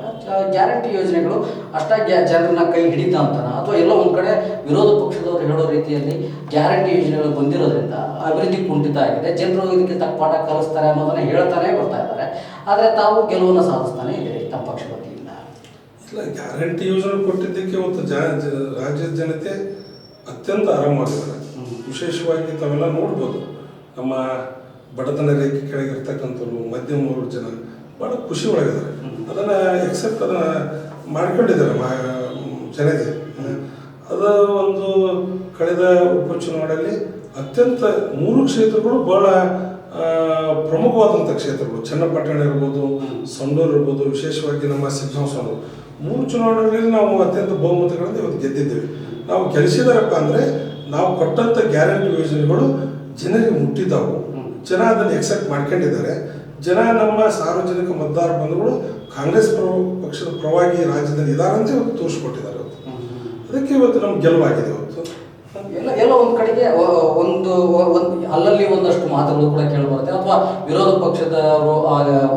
ಗ್ಯಾರಂಟಿ ಯೋಜನೆಗಳು ಅಷ್ಟಾಗಿ ಜನರನ್ನ ಕೈ ಹಿಡಿತಾ ಅಂತಾನ ಅಥವಾ ಎಲ್ಲೋ ಒಂದು ಕಡೆ ವಿರೋಧ ಪಕ್ಷದವರು ಹೇಳೋ ರೀತಿಯಲ್ಲಿ ಗ್ಯಾರಂಟಿ ಯೋಜನೆಗಳು ಬಂದಿರೋದ್ರಿಂದ ಅಭಿವೃದ್ಧಿ ಕುಂಠಿತ ಆಗಿದೆ. ಜನರು ಇದಕ್ಕೆ ತಕ್ಕ ಪಾಠ ಕಲಿಸ್ತಾರೆ ಅನ್ನೋದನ್ನ ಹೇಳ್ತಾನೆ ಬರ್ತಾ ಇದ್ದಾರೆ. ಆದರೆ ತಾವು ಗೆಲುವನ್ನು ಸಾಧಿಸ್ತಾನೆ ಇದೆ ತಮ್ಮ ಪಕ್ಷ ವತಿಯಿಂದ. ಇಲ್ಲ ಗ್ಯಾರಂಟಿ ಯೋಜನೆ ಕೊಟ್ಟಿದ್ದಕ್ಕೆ ಇವತ್ತು ಜನ ರಾಜ್ಯದ ಜನತೆ ಅತ್ಯಂತ ಆರಾಮಾಗಿದ್ದಾರೆ ವಿಶೇಷವಾಗಿ ತಾವೆಲ್ಲ ನೋಡ್ಬೋದು. ನಮ್ಮ ಬಡತನ ರೇಖೆ ಕೆಳಗಿರ್ತಕ್ಕಂಥವ್ರು ಮಧ್ಯಮ ವರ್ಗದ ಜನ ಭಾಳ ಖುಷಿ ಒಳಗಿದ್ದಾರೆ. ಅದನ್ನು ಎಕ್ಸೆಪ್ಟ್ ಅದನ್ನ ಮಾಡ್ಕೊಂಡಿದ್ದಾರೆ ಮಾ ಅದು ಒಂದು ಕಳೆದ ಉಪಚುನಾವಣೆಯಲ್ಲಿ ಅತ್ಯಂತ ಮೂರು ಕ್ಷೇತ್ರಗಳು ಆ, ಪ್ರಮುಖವಾದಂಥ ಕ್ಷೇತ್ರಗಳು. ಚನ್ನಪಟ್ಟಣ ಇರ್ಬೋದು ಸಂಡೂರು ಇರ್ಬೋದು ವಿಶೇಷವಾಗಿ ನಮ್ಮ ಸಿದ್ದರಾಮಸ್ವಾಮಿ ಮೂರು ಚುನಾವಣೆಗಳಲ್ಲಿ ನಾವು ಅತ್ಯಂತ ಬಹುಮತಗಳಿಂದ ಇವತ್ತು ಗೆದ್ದಿದ್ದೇವೆ. ನಾವು ಗೆಲ್ಲಿಸಿದಾರಪ್ಪ ಅಂದರೆ ನಾವು ಕೊಟ್ಟಂಥ ಗ್ಯಾರಂಟಿ ಯೋಜನೆಗಳು ಜನರಿಗೆ ಮುಟ್ಟಿದ್ದಾವು. ಜನ ಅದನ್ನು ಎಕ್ಸೆಪ್ಟ್ ಮಾಡ್ಕೊಂಡಿದ್ದಾರೆ. ಜನ ನಮ್ಮ ಸಾರ್ವಜನಿಕ ಮತದಾರ ಬಂಧುಗಳು ಕಾಂಗ್ರೆಸ್ ಪಕ್ಷದ ಪರವಾಗಿ ರಾಜ್ಯದಲ್ಲಿ ಇದ್ದಾರೆ ಅಂತ ಇವತ್ತು ತೋರಿಸ್ಕೊಟ್ಟಿದ್ದಾರೆ ಅದಕ್ಕೆ ಇವತ್ತು ನಮ್ಗೆ ಗೆಲುವಾಗಿದೆ ಇವತ್ತು. ಎಲ್ಲ ಎಲ್ಲ ಒಂದು ಕಡೆಗೆ ಒಂದು ಒಂದು, ಅಲ್ಲಲ್ಲಿ ಒಂದಷ್ಟು ಮಾತುಗಳು ಕೂಡ ಕೇಳಿಬರುತ್ತೆ. ಅಥವಾ ವಿರೋಧ ಪಕ್ಷದವರು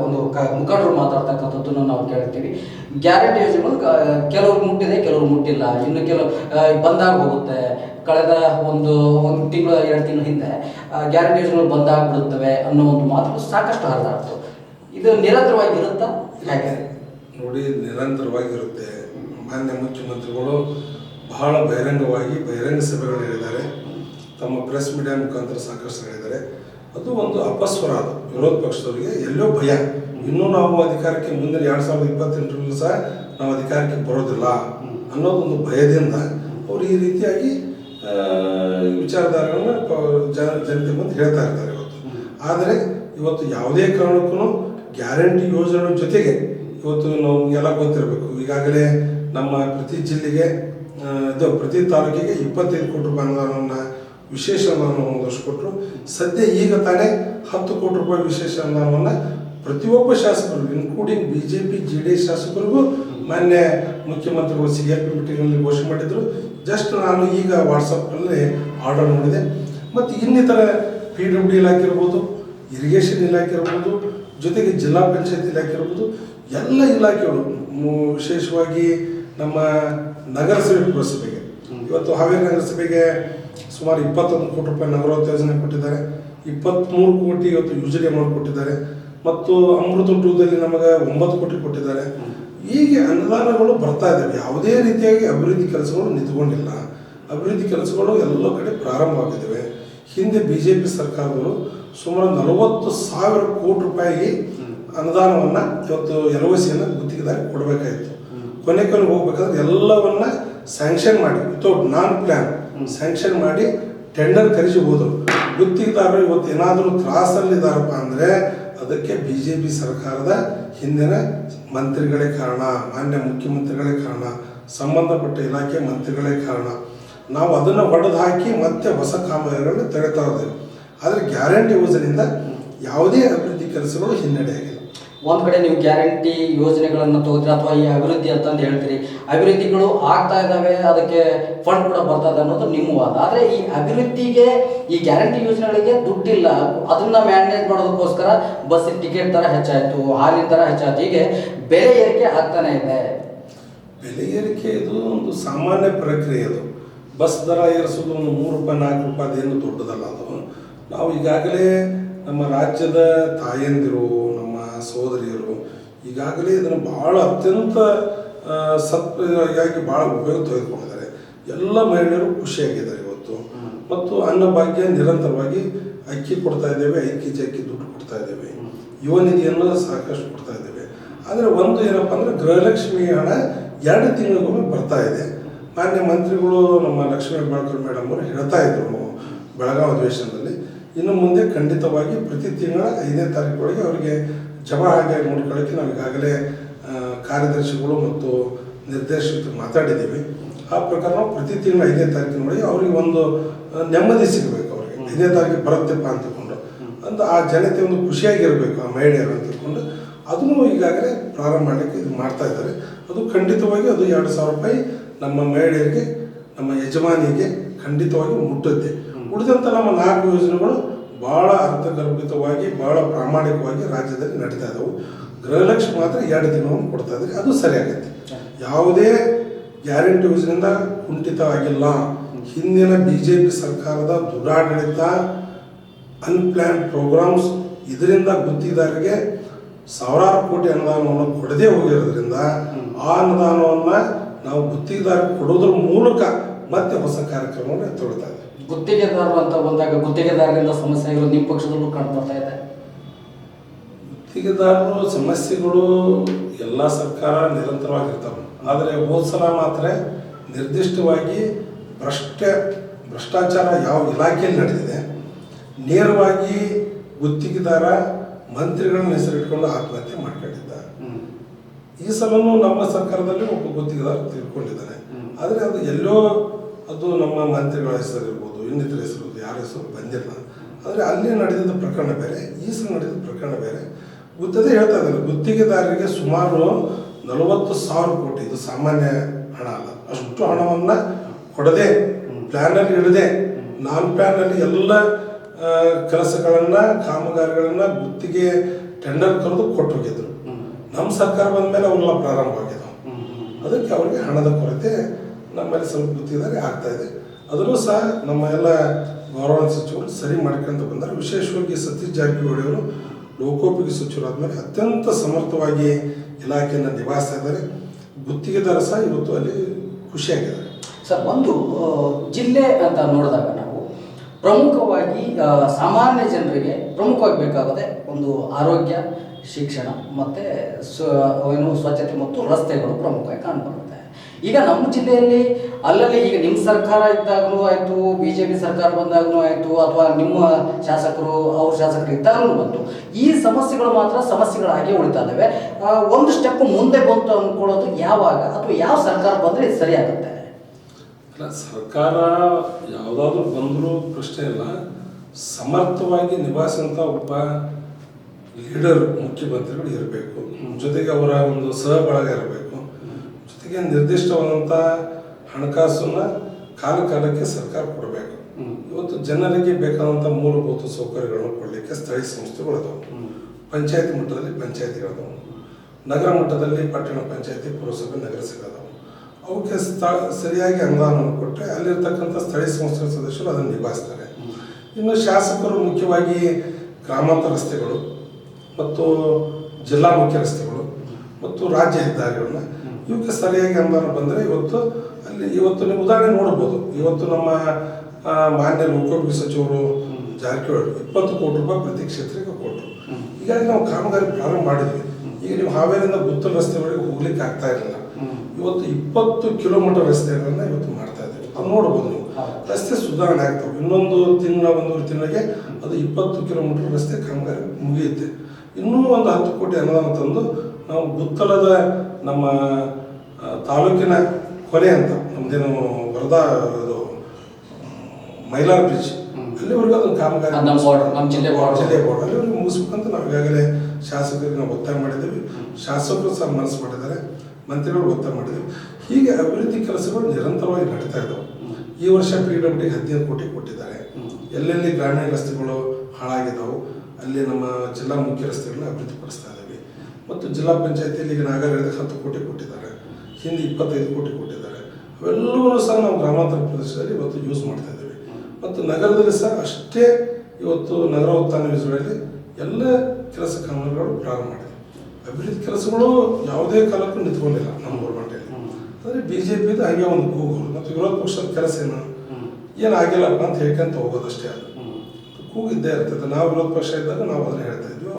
ಒಂದು ಮುಖಂಡರು ಮಾತಾಡ್ತಕ್ಕಂಥದ್ದನ್ನು ನಾವು ಕೇಳ್ತೀವಿ. ಗ್ಯಾರಂಟಿ ಯೋಜನೆಗಳು ಕೆಲವ್ರು ಮುಟ್ಟಿದೆ, ಕೆಲವರು ಮುಟ್ಟಿಲ್ಲ. ಇನ್ನು ಕೆಲವು ಬಂದಾಗ ಹೋಗುತ್ತೆ. ಕಳೆದ ಒಂದು ಒಂದು ತಿಂಗಳು, ಎರಡು ತಿಂಗಳ ಹಿಂದೆ ಗ್ಯಾರಂಟಿ ಯೋಜನೆಗಳು ಬಂದಾಗ್ಬಿಡುತ್ತವೆ ಅನ್ನೋ ಒಂದು ಮಾತುಗಳು ಸಾಕಷ್ಟು ಹರಿದಾಡ್ತು ಇದು ನಿರಂತರವಾಗಿ ಇರುತ್ತಾ ಹೇಗೆ ನೋಡಿ, ನಿರಂತರವಾಗಿರುತ್ತೆ. ಮಾನ್ಯ ಮುಖ್ಯಮಂತ್ರಿಗಳು ಬಹಳ ಬಹಿರಂಗವಾಗಿ ಬಹಿರಂಗ ಸಭೆಗಳು ಹೇಳಿದ್ದಾರೆ ತಮ್ಮ ಪ್ರೆಸ್ ಮೀಡಿಯಾ ಮುಖಾಂತರ ಸಾಕಷ್ಟು ಹೇಳಿದ್ದಾರೆ ಅದು ಒಂದು ಅಪಸ್ವರ ಅದು. ವಿರೋಧ ಪಕ್ಷದವರಿಗೆ ಎಲ್ಲೋ ಭಯ. ಇನ್ನೂ ನಾವು ಅಧಿಕಾರಕ್ಕೆ ಮುಂದಿನ ಎರಡು ಸಾವಿರದ ಇಪ್ಪತ್ತೆಂಟರಲ್ಲೂ ಸಹ ನಾವು ಅಧಿಕಾರಕ್ಕೆ ಬರೋದಿಲ್ಲ ಅನ್ನೋದೊಂದು ಭಯದಿಂದ ಅವರು ಈ ರೀತಿಯಾಗಿ ವಿಚಾರಧಾರೆಗಳನ್ನ ಜನ ಜನತೆ ಮುಂದೆ ಹೇಳ್ತಾ ಇರ್ತಾರೆ ಇವತ್ತು. ಆದರೆ ಇವತ್ತು ಯಾವುದೇ ಕಾರಣಕ್ಕೂ ಗ್ಯಾರಂಟಿ ಯೋಜನೆ ಜೊತೆಗೆ ಇವತ್ತು ನಾವು ಎಲ್ಲ ಗೊತ್ತಿರಬೇಕು. ಈಗಾಗಲೇ ನಮ್ಮ ಪ್ರತಿ ಜಿಲ್ಲೆಗೆ ಇದು ಪ್ರತಿ ತಾಲೂಕಿಗೆ ಇಪ್ಪತ್ತೈದು ಕೋಟಿ ರೂಪಾಯಿ ಅನುದಾನವನ್ನು ವಿಶೇಷ ಅನುದಾನವನ್ನು ಒದಗಿಸ್ಕೊಟ್ರು. ಸದ್ಯ ಈಗ ತಾನೇ ಹತ್ತು ಕೋಟಿ ರೂಪಾಯಿ ವಿಶೇಷ ಅನುದಾನವನ್ನು ಪ್ರತಿಯೊಬ್ಬ ಶಾಸಕರು including B J P J D S ಶಾಸಕರಿಗೂ ಮಾನ್ಯ ಮುಖ್ಯಮಂತ್ರಿಗಳು ಸಿ ಆರ್ ಪಿ ಮೀಟಿಂಗಲ್ಲಿ ಘೋಷಣೆ ಮಾಡಿದರು. ಜಸ್ಟ್ ನಾನು ಈಗ ವಾಟ್ಸಪ್ನಲ್ಲಿ ಆರ್ಡರ್ ಮಾಡಿದೆ ಮತ್ತು ಇನ್ನಿತರ ಪಿ ಡಬ್ಲ್ಯೂ ಡಿ ಇಲಾಖೆ ಇರ್ಬೋದು, ಇರಿಗೇಷನ್ ಇಲಾಖೆ ಇರ್ಬೋದು, ಜೊತೆಗೆ ಜಿಲ್ಲಾ ಪಂಚಾಯತ್ ಇಲಾಖೆ ಇರ್ಬೋದು, ಎಲ್ಲ ಇಲಾಖೆಗಳು ವಿಶೇಷವಾಗಿ ನಮ್ಮ ನಗರಸಭೆ ಪುರಸಭೆಗೆ. ಇವತ್ತು ಹಾವೇರಿ ನಗರಸಭೆಗೆ ಸುಮಾರು ಇಪ್ಪತ್ತೊಂದು ಕೋಟಿ ರೂಪಾಯಿ ನಗರೋತ್ ಯೋಜನೆ ಕೊಟ್ಟಿದ್ದಾರೆ. ಇಪ್ಪತ್ತ್ಮೂರು ಕೋಟಿ ಇವತ್ತು ಯೂಜರಿ ಅಮೌಂಟ್ ಕೊಟ್ಟಿದ್ದಾರೆ. ಮತ್ತು ಅಮೃತ ಟೂದಲ್ಲಿ ನಮಗೆ ಒಂಬತ್ತು ಕೋಟಿ ಕೊಟ್ಟಿದ್ದಾರೆ. ಹೀಗೆ ಅನುದಾನಗಳು ಬರ್ತಾ ಇದ್ದಾವೆ ಯಾವುದೇ ರೀತಿಯಾಗಿ ಅಭಿವೃದ್ಧಿ ಕೆಲಸಗಳು ನಿಂತ್ಕೊಂಡಿಲ್ಲ. ಅಭಿವೃದ್ಧಿ ಕೆಲಸಗಳು ಎಲ್ಲ ಕಡೆ ಪ್ರಾರಂಭವಾಗಿದ್ದಾವೆ ಹಿಂದೆ ಬಿ ಜೆ ಪಿ ಸರ್ಕಾರಗಳು ಸುಮಾರು ನಲವತ್ತು ಸಾವಿರ ಕೋಟಿ ರೂಪಾಯಿ ಅನುದಾನವನ್ನು ಇವತ್ತು ಎಲ್ ಒ ಸಿಯನ್ನು ಗುತ್ತಿಗೆದಾರಿ ಕೊಡಬೇಕಾಯಿತು ಕೊನೆ ಕೊನೆಗೆ ಹೋಗ್ಬೇಕಾದ್ರೆ ಎಲ್ಲವನ್ನ ಸ್ಯಾಂಕ್ಷನ್ ಮಾಡಿ ವಿತೌಟ್ ನಾನ್ ಪ್ಲ್ಯಾನ್ ಸ್ಯಾಂಕ್ಷನ್ ಮಾಡಿ ಟೆಂಡರ್ ಕರೆಸಿ ಹೋದರು. ಗುತ್ತಿಗೆದಾರರು ಇವತ್ತು ಏನಾದರೂ ತ್ರಾಸಲ್ಲಿದ್ದಾರಪ್ಪ ಅಂದರೆ ಅದಕ್ಕೆ ಬಿ ಜೆ ಪಿ ಸರ್ಕಾರದ ಹಿಂದಿನ ಮಂತ್ರಿಗಳೇ ಕಾರಣ ಮಾನ್ಯ ಮುಖ್ಯಮಂತ್ರಿಗಳೇ ಕಾರಣ ಸಂಬಂಧಪಟ್ಟ ಇಲಾಖೆ ಮಂತ್ರಿಗಳೇ ಕಾರಣ. ನಾವು ಅದನ್ನು ಒಡೆದು ಹಾಕಿ ಮತ್ತೆ ಹೊಸ ಕಾಮಗಾರಿಗಳನ್ನು ತೆಗೆತಾ ಇದ್ದೇವೆ. ಆದರೆ ಗ್ಯಾರಂಟಿ ಯೋಜನೆಯಿಂದ ಯಾವುದೇ ಅಭಿವೃದ್ಧಿ ಕೆಲಸಗಳು ಹಿನ್ನಡೆಯಾಗಿಲ್ಲ ಒಂದ್ ಕಡೆ ನೀವು ಗ್ಯಾರಂಟಿ ಯೋಜನೆಗಳನ್ನು ತಗೋತೀರಿ ಅಥವಾ ಈ ಅಭಿವೃದ್ಧಿ ಅಂತಂದು ಹೇಳ್ತೀರಿ. ಅಭಿವೃದ್ಧಿಗಳು ಆಗ್ತಾ ಇದ್ದಾವೆ, ಅದಕ್ಕೆ ಫಂಡ್ ಕೂಡ ಬರ್ತದೆ ಅನ್ನೋದು ನಿಮ್ಮ ವಾದ. ಆದರೆ ಈ ಅಭಿವೃದ್ಧಿಗೆ, ಈ ಗ್ಯಾರಂಟಿ ಯೋಜನೆಗಳಿಗೆ ದುಡ್ಡಿಲ್ಲ. ಅದನ್ನ ಮ್ಯಾನೇಜ್ ಮಾಡೋದಕ್ಕೋಸ್ಕರ ಬಸ್ ಟಿಕೆಟ್ ದರ ಹೆಚ್ಚಾಯಿತು, ಹಾಲಿನ ದರ ಹೆಚ್ಚಾಯ್ತು. ಹೀಗೆ ಬೆಲೆ ಏರಿಕೆ ಆಗ್ತಾನೆ ಇದೆ. ಬೆಲೆ ಏರಿಕೆ ಇದು ಒಂದು ಸಾಮಾನ್ಯ ಪ್ರಕ್ರಿಯೆ ಅದು. ಬಸ್ ದರ ಏರಿಸೋದು ಒಂದು ಮೂರು ರೂಪಾಯಿ, ನಾಲ್ಕು ರೂಪಾಯಿ ಅದೇನು ದೊಡ್ಡದಲ್ಲ ಅದು. ನಾವು ಈಗಾಗಲೇ ನಮ್ಮ ರಾಜ್ಯದ ತಾಯಂದಿರು, ನಮ್ಮ ಸಹೋದರಿಯರು ಈಗಾಗಲೇ ಇದನ್ನು ಭಾಳ ಅತ್ಯಂತ ಸತ್ ಸತ್ವಾಗಿ ಭಾಳ ಉಪಯೋಗ ತೆಗೆದುಕೊಂಡಿದ್ದಾರೆ. ಎಲ್ಲ ಮಹಿಳೆಯರು ಖುಷಿಯಾಗಿದ್ದಾರೆ ಇವತ್ತು. ಮತ್ತು ಅನ್ನಭಾಗ್ಯ ನಿರಂತರವಾಗಿ ಅಕ್ಕಿ ಕೊಡ್ತಾ ಇದ್ದೇವೆ ಐದು ಕೆ ಜಿ ಅಕ್ಕಿ ದುಡ್ಡು ಕೊಡ್ತಾ ಇದ್ದೇವೆ. ಯುವ ನಿಧಿಯನ್ನು ಸಾಕಷ್ಟು ಕೊಡ್ತಾ ಇದ್ದೇವೆ. ಆದರೆ ಒಂದು ಏನಪ್ಪ ಅಂದರೆ ಗೃಹಲಕ್ಷ್ಮಿ ಹಣ ಎರಡು ತಿಂಗಳಿಗೊಮ್ಮೆ ಬರ್ತಾ ಇದೆ. ಮಾನ್ಯ ಮಂತ್ರಿಗಳು ನಮ್ಮ ಲಕ್ಷ್ಮೀ ಹೆಬ್ಬಾಳ್ಕರ್ ಮೇಡಮ್ ಅವರು ಹೇಳ್ತಾ ಇದ್ರು ಬೆಳಗಾವಿ ಅಧಿವೇಶನದಲ್ಲಿ. ಇನ್ನು ಮುಂದೆ ಖಂಡಿತವಾಗಿ ಪ್ರತಿ ತಿಂಗಳ ಐದನೇ ತಾರೀಕೊಳಗೆ ಅವರಿಗೆ ಜಮಾ ಆಗಿ ನೋಡ್ಕೊಳ್ಳೋಕ್ಕೆ ನಾವು ಈಗಾಗಲೇ ಕಾರ್ಯದರ್ಶಿಗಳು ಮತ್ತು ನಿರ್ದೇಶಕರು ಮಾತಾಡಿದ್ದೀವಿ. ಆ ಪ್ರಕಾರ ನಾವು ಪ್ರತಿ ತಿಂಗಳು ಐದನೇ ತಾರೀಕಿನೊಳಗೆ ಅವ್ರಿಗೆ ಒಂದು ನೆಮ್ಮದಿ ಸಿಗಬೇಕು ಅವ್ರಿಗೆ. ಐದನೇ ತಾರೀಕಿಗೆ ಬರುತ್ತೆಪ್ಪ ಅಂತ ತಿಳ್ಕೊಂಡು ಅಂತ ಆ ಜನತೆ ಒಂದು ಖುಷಿಯಾಗಿರಬೇಕು ಆ ಮಹಿಳೆಯರು ಅಂತ ತಿಳ್ಕೊಂಡು ಅದನ್ನು ಈಗಾಗಲೇ ಪ್ರಾರಂಭ ಮಾಡಲಿಕ್ಕೆ ಇದು ಮಾಡ್ತಾ ಇದ್ದಾರೆ. ಅದು ಖಂಡಿತವಾಗಿ ಅದು ಎರಡು ಸಾವಿರ ರೂಪಾಯಿ ನಮ್ಮ ಮಹಿಳೆಯರಿಗೆ ನಮ್ಮ ಯಜಮಾನಿಗೆ ಖಂಡಿತವಾಗಿ ಮುಟ್ಟುತ್ತೆ. ಉಳಿದಂಥ ನಮ್ಮ ನಾಲ್ಕು ಯೋಜನೆಗಳು ಭಾಳ ಅರ್ಥಗರ್ಭಿತವಾಗಿ ಭಾಳ ಪ್ರಾಮಾಣಿಕವಾಗಿ ರಾಜ್ಯದಲ್ಲಿ ನಡೀತಾ ಇದ್ದವು. ಗೃಹಲಕ್ಷ್ಮಿ ಮಾತ್ರ ಎರಡು ದಿನವನ್ನು ಕೊಡ್ತಾ ಇದ್ದಾರೆ ಅದು ಸರಿಯಾಗತ್ತೆ. ಯಾವುದೇ ಗ್ಯಾರಂಟಿ ಯೋಜನೆಯಿಂದ ಕುಂಠಿತ ಆಗಿಲ್ಲ. ಹಿಂದಿನ ಬಿ ಜೆ ಪಿ ಸರ್ಕಾರದ ದುರಾಡಳಿತ ಅನ್ಪ್ಲಾನ್ ಪ್ರೋಗ್ರಾಮ್ಸ್ ಇದರಿಂದ ಗುತ್ತಿದಾರರಿಗೆ ಸಾವಿರಾರು ಕೋಟಿ ಅನುದಾನವನ್ನು ಕೊಡದೇ ಹೋಗಿರೋದ್ರಿಂದ ಆ ಅನುದಾನವನ್ನು ನಾವು ಗುತ್ತಿಗೆದಾರ ಕೊಡೋದ್ರ ಮೂಲಕ ಮತ್ತೆ ಹೊಸ ಕಾರ್ಯಕ್ರಮವನ್ನು ತೊಗೊಳ್ತಾ ಇದ್ದೀವಿ ಗುತ್ತಿಗೆದಾರರು ಅಂತ ಬಂದಾಗ ಗುತ್ತಿಗೆದಾರರಿಂದ ಸಮಸ್ಯೆ ಆಗಿರೋದು ನಿಮ್ಮ ಪಕ್ಷದಲ್ಲೂ ಕಂಡು ಬರ್ತಾ ಇದೆ? ಗುತ್ತಿಗೆದಾರರು ಸಮಸ್ಯೆಗಳು ಎಲ್ಲ ಸರ್ಕಾರ ನಿರಂತರವಾಗಿರ್ತಾವೆ. ಆದರೆ ಹೋದ ಸಲ ಮಾತ್ರ ನಿರ್ದಿಷ್ಟವಾಗಿ ಭ್ರಷ್ಟ ಭ್ರಷ್ಟಾಚಾರ ಯಾವ ಇಲಾಖೆಯಲ್ಲಿ ನಡೆದಿದೆ ನೇರವಾಗಿ ಗುತ್ತಿಗೆದಾರ ಮಂತ್ರಿಗಳನ್ನ ಹೆಸರಿಟ್ಕೊಂಡು ಆತ್ಮಹತ್ಯೆ ಮಾಡ್ಕೊಂಡಿದ್ದಾರೆ. ಈ ಸಲನೂ ನಮ್ಮ ಸರ್ಕಾರದಲ್ಲಿ ಒಬ್ಬ ಗುತ್ತಿಗೆದಾರ ತಿಳ್ಕೊಂಡಿದ್ದಾರೆ ಆದರೆ ಅದು ಎಲ್ಲೋ ಅದು ನಮ್ಮ ಮಂತ್ರಿಗಳ ಹೆಸರು ಇರ್ಬೋದು ಇನ್ನಿತರ ಹೆಸರು ಯಾರ ಹೆಸರು ಬಂದಿಲ್ಲ. ಆದರೆ ಅಲ್ಲಿ ನಡೆದಿದ್ದ ಪ್ರಕರಣ ಬೇರೆ ಈ ಸಲ ನಡೆದಿದ್ದ ಪ್ರಕರಣ ಬೇರೆ. ಗುತ್ತದೆ ಹೇಳ್ತಾ ಇದ್ದಾರೆ ಗುತ್ತಿಗೆದಾರರಿಗೆ ಸುಮಾರು ನಲವತ್ತು ಸಾವಿರ ಕೋಟಿ ಇದು ಸಾಮಾನ್ಯ ಹಣ ಅಲ್ಲ. ಅಷ್ಟು ಹಣವನ್ನು ಕೊಡದೆ. ಪ್ಲ್ಯಾನಲ್ಲಿ ಇಡದೆ ನಾನ್ ಪ್ಲ್ಯಾನಲ್ಲಿ ಎಲ್ಲ ಕೆಲಸಗಳನ್ನು ಕಾಮಗಾರಿಗಳನ್ನು ಗುತ್ತಿಗೆ ಟೆಂಡರ್ ಕರೆದು ಕೊಟ್ಟು ಹೋಗಿದ್ರು ನಮ್ಮ ಸರ್ಕಾರ ಬಂದ ಮೇಲೆ ಅವೆಲ್ಲ ಪ್ರಾರಂಭ. ಅದಕ್ಕೆ ಅವರಿಗೆ ಹಣದ ಕೊರತೆ ನಮ್ಮಲ್ಲಿ ಸ್ವಲ್ಪ ಗೊತ್ತಿದ್ದಾರೆ ಆಗ್ತಾ ಇದೆ. ಅದನ್ನು ಸಹ ನಮ್ಮ ಎಲ್ಲ ಗೌರವ ಸಚಿವರು ಸರಿ ಮಾಡ್ಕೊಂತ ಬಂದರೆ ವಿಶೇಷವಾಗಿ ಸತೀಶ್ ಜಾರಕಿಹೊಳಿ ಅವರು ಲೋಕೋಪಯೋಗಿ ಆದಮೇಲೆ ಅತ್ಯಂತ ಸಮರ್ಥವಾಗಿ ಇಲಾಖೆಯನ್ನು ನಿಭಾಯಿಸ್ತಾ ಇದ್ದಾರೆ. ಗುತ್ತಿಗೆದಾರ ಸಹ ಇವತ್ತು ಅಲ್ಲಿ ಖುಷಿಯಾಗಿದ್ದಾರೆ. ಸರ್, ಒಂದು ಜಿಲ್ಲೆ ಅಂತ ನೋಡಿದಾಗ ನಾವು ಪ್ರಮುಖವಾಗಿ ಸಾಮಾನ್ಯ ಜನರಿಗೆ ಪ್ರಮುಖವಾಗಿ ಬೇಕಾಗದೆ ಒಂದು ಆರೋಗ್ಯ, ಶಿಕ್ಷಣ ಮತ್ತು ಸ್ವ, ಏನು ಸ್ವಚ್ಛತೆ ಮತ್ತು ರಸ್ತೆಗಳು ಪ್ರಮುಖವಾಗಿ ಕಾಣ್ಬರುತ್ತೆ ಈಗ ನಮ್ಮ ಜಿಲ್ಲೆಯಲ್ಲಿ ಅಲ್ಲಲ್ಲಿ ಈಗ ನಿಮ್ಮ ಸರ್ಕಾರ ಇದ್ದಾಗಲೂ ಆಯಿತು ಬಿ ಜೆ ಪಿ ಸರ್ಕಾರ ಬಂದಾಗಲೂ ಆಯಿತು, ಅಥವಾ ನಿಮ್ಮ ಶಾಸಕರು, ಅವ್ರ ಶಾಸಕರು ಇದ್ದಾಗಲೂ ಬಂತು. ಈ ಸಮಸ್ಯೆಗಳು ಮಾತ್ರ ಸಮಸ್ಯೆಗಳಾಗಿ ಉಳಿತಾ ಇದ್ದಾವೆ. ಒಂದು ಸ್ಟೆಪ್ ಮುಂದೆ ಬಂತು ಅಂದ್ಕೊಳ್ಳೋದು ಯಾವಾಗ ಅಥವಾ ಯಾವ ಸರ್ಕಾರ ಬಂದರೆ ಇದು ಸರಿಯಾಗುತ್ತೆ? ಅಲ್ಲ, ಸರ್ಕಾರ ಯಾವುದಾದ್ರೂ ಬಂದರೂ ಪ್ರಶ್ನೆ ಇಲ್ಲ. ಸಮರ್ಥವಾಗಿ ನಿಭಾಯಿಸಿದಂಥ ಒಬ್ಬ ಲೀಡರ್ ಮುಖ್ಯಮಂತ್ರಿಗಳು ಇರಬೇಕು. ಜೊತೆಗೆ ಅವರ ಒಂದು ಸಹಬಳಗ ಇರಬೇಕು. ಜೊತೆಗೆ ನಿರ್ದಿಷ್ಟವಾದಂಥ ಹಣಕಾಸನ್ನು ಕಾಲ ಕಾಲಕ್ಕೆ ಸರ್ಕಾರ ಕೊಡಬೇಕು. ಇವತ್ತು ಜನರಿಗೆ ಬೇಕಾದಂಥ ಮೂಲಭೂತ ಸೌಕರ್ಯಗಳನ್ನು ಕೊಡಲಿಕ್ಕೆ ಸ್ಥಳೀಯ ಸಂಸ್ಥೆಗಳು ಅದಾವೆ ಪಂಚಾಯತ್ ಮಟ್ಟದಲ್ಲಿ ಪಂಚಾಯತಿಗಳದಾವೆ ನಗರ ಮಟ್ಟದಲ್ಲಿ ಪಟ್ಟಣ ಪಂಚಾಯತಿ ಪುರಸಭೆ ನಗರಸಭೆ ಅದಾವು ಅವಕ್ಕೆ ಸ್ಥಳ ಸರಿಯಾಗಿ ಅನುದಾನವನ್ನು ಕೊಟ್ಟರೆ ಅಲ್ಲಿರ್ತಕ್ಕಂಥ ಸ್ಥಳೀಯ ಸಂಸ್ಥೆಗಳ ಸದಸ್ಯರು ಅದನ್ನು ನಿಭಾಯಿಸ್ತಾರೆ. ಇನ್ನು ಶಾಸಕರು ಮುಖ್ಯವಾಗಿ ಗ್ರಾಮಾಂತರ ರಸ್ತೆಗಳು ಮತ್ತು ಜಿಲ್ಲಾ ಮುಖ್ಯ ರಸ್ತೆಗಳು ಮತ್ತು ರಾಜ್ಯ ಹೆದ್ದಾರಿಗಳನ್ನ ಇವಕ್ಕೆ ಸರಿಯಾಗಿ ಅಂಬಾರ ಬಂದರೆ ಇವತ್ತು ಅಲ್ಲಿ ಇವತ್ತು ನೀವು ಉದಾಹರಣೆ ನೋಡ್ಬೋದು. ಇವತ್ತು ನಮ್ಮ ಮಾನ್ಯ ಲೋಕೋಪಯೋಗಿ ಸಚಿವರು ಜಾರಕಿಹೊಳಿ ಇಪ್ಪತ್ತು ಕೋಟಿ ರೂಪಾಯಿ ಪ್ರತಿ ಕ್ಷೇತ್ರಕ್ಕೆ ಕೊಟ್ಟರು. ಹೀಗಾಗಿ ನಾವು ಕಾಮಗಾರಿ ಪ್ರಾರಂಭ ಮಾಡಿದ್ವಿ. ಈಗ ನೀವು ಹಾವೇರಿಯಿಂದ ಗುತ್ತಲ್ ರಸ್ತೆವರೆಗೆ ಹೋಗ್ಲಿಕ್ಕೆ ಆಗ್ತಾ ಇರಲಿಲ್ಲ. ಇವತ್ತು ಇಪ್ಪತ್ತು ಕಿಲೋಮೀಟರ್ ರಸ್ತೆಗಳನ್ನ ಇವತ್ತು ಮಾಡ್ತಾ ಇದ್ದೀವಿ. ಅದು ನೋಡ್ಬೋದು ನೀವು. ರಸ್ತೆ ಸುಧಾರಣೆ ಆಗ್ತವೆ. ಇನ್ನೊಂದು ತಿಂಗಳ ಒಂದೂವರೆ ತಿಂಗಳಿಗೆ ಅದು ಇಪ್ಪತ್ತು ಕಿಲೋಮೀಟರ್ ರಸ್ತೆ ಕಾಮಗಾರಿ ಮುಗಿಯುತ್ತೆ. ಇನ್ನೂ ಒಂದು ಹತ್ತು ಕೋಟಿ ಅನುದಾನ ತಂದು ನಾವು ಗುತ್ತಲದ ನಮ್ಮ ತಾಲೂಕಿನ ಕೊನೆ ಅಂತ ನಮ್ದೇನು ವರದಾ ಇದು ಮೈಲಾರ್ ಬ್ರಿಡ್ಜ್. ಅಲ್ಲಿವರೆಗೂ ಅದೊಂದು ಕಾಮಗಾರಿ ನಮ್ಮ ಜಿಲ್ಲೆ border. ಜಿಲ್ಲೆ border. ಅಲ್ಲಿವರೆಗೂ ಮುಗಿಸ್ಬೇಕಂತ ನಾವು ಈಗಾಗಲೇ ಶಾಸಕರಿಗೆ ನಾವು ಒತ್ತಾಯ ಮಾಡಿದ್ದೀವಿ. ಶಾಸಕರು ಸಹ ಮನಸ್ಸು ಮಾಡಿದ್ದಾರೆ. ಮಂತ್ರಿಗಳು ಒತ್ತಾಯ ಮಾಡಿದ್ದೀವಿ. ಹೀಗೆ ಅಭಿವೃದ್ಧಿ ಕೆಲಸಗಳು ನಿರಂತರವಾಗಿ ನಡೀತಾ ಇದ್ದಾವೆ. ಈ ವರ್ಷ ಪಿ ಡಬ್ಲ್ಯೂ ಹದಿನೈದು ಕೋಟಿ ಕೊಟ್ಟಿದ್ದಾರೆ. ಎಲ್ಲೆಲ್ಲಿ ಗ್ರಾಮೀಣ ರಸ್ತೆಗಳು ಹಾಳಾಗಿದ್ದಾವೆ ಅಲ್ಲಿ ನಮ್ಮ ಜಿಲ್ಲಾ ಮುಖ್ಯ ರಸ್ತೆಗಳನ್ನ ಅಭಿವೃದ್ಧಿಪಡಿಸ್ತಾ ಇದ್ದೀವಿ. ಮತ್ತು ಜಿಲ್ಲಾ ಪಂಚಾಯತಿಯಲ್ಲಿ ಈಗ ನಾಗರಿಕರಿಗೆ ಹತ್ತು ಕೋಟಿ ಕೊಟ್ಟಿದ್ದಾರೆ. ಹಿಂದೆ ಇಪ್ಪತ್ತೈದು ಕೋಟಿ ಕೊಟ್ಟಿದ್ದಾರೆ. ಅವೆಲ್ಲವೂ ಸಹ ನಾವು ಗ್ರಾಮಾಂತರ ಪ್ರದೇಶದಲ್ಲಿ ಇವತ್ತು ಯೂಸ್ ಮಾಡ್ತಾ ಇದ್ದೀವಿ. ಮತ್ತು ನಗರದಲ್ಲಿ ಸಹ ಅಷ್ಟೇ ಇವತ್ತು ನಗರ ಉತ್ಥಾನ ಯೋಜನೆಯಲ್ಲಿ ಎಲ್ಲ ಕೆಲಸ ಕಾಮಗಾರಿಗಳು ಪ್ರಾರಂಭ ಮಾಡಿದೆ ಅಭಿವೃದ್ಧಿ ಕೆಲಸಗಳು ಯಾವುದೇ ಕಾಲಕ್ಕೂ ನಿಂತ್ಕೊಂಡಿಲ್ಲ ನಮ್ಮ ಗೌರ್ಮೆಂಟಲ್ಲಿ. ಆದರೆ ಬಿ ಜೆ ಪಿದು ಹಾಗೆ ಒಂದು ಕೂಗು. ಮತ್ತು ವಿರೋಧ ಪಕ್ಷದ ಕೆಲಸ ಏನು? ಏನಾಗಿಲ್ಲಪ್ಪ ಅಂತ ಹೇಳ್ಕೊಂತ ಹೋಗೋದಷ್ಟೇ ಅದು. ಕೂಗಿದ್ದೇ ಇರ್ತದೆ. ನಾವು ವಿರೋಧ ಪಕ್ಷ ಇದ್ದಾಗ ನಾವು ಅದನ್ನು ಹೇಳ್ತಾ ಇದ್ವಿ.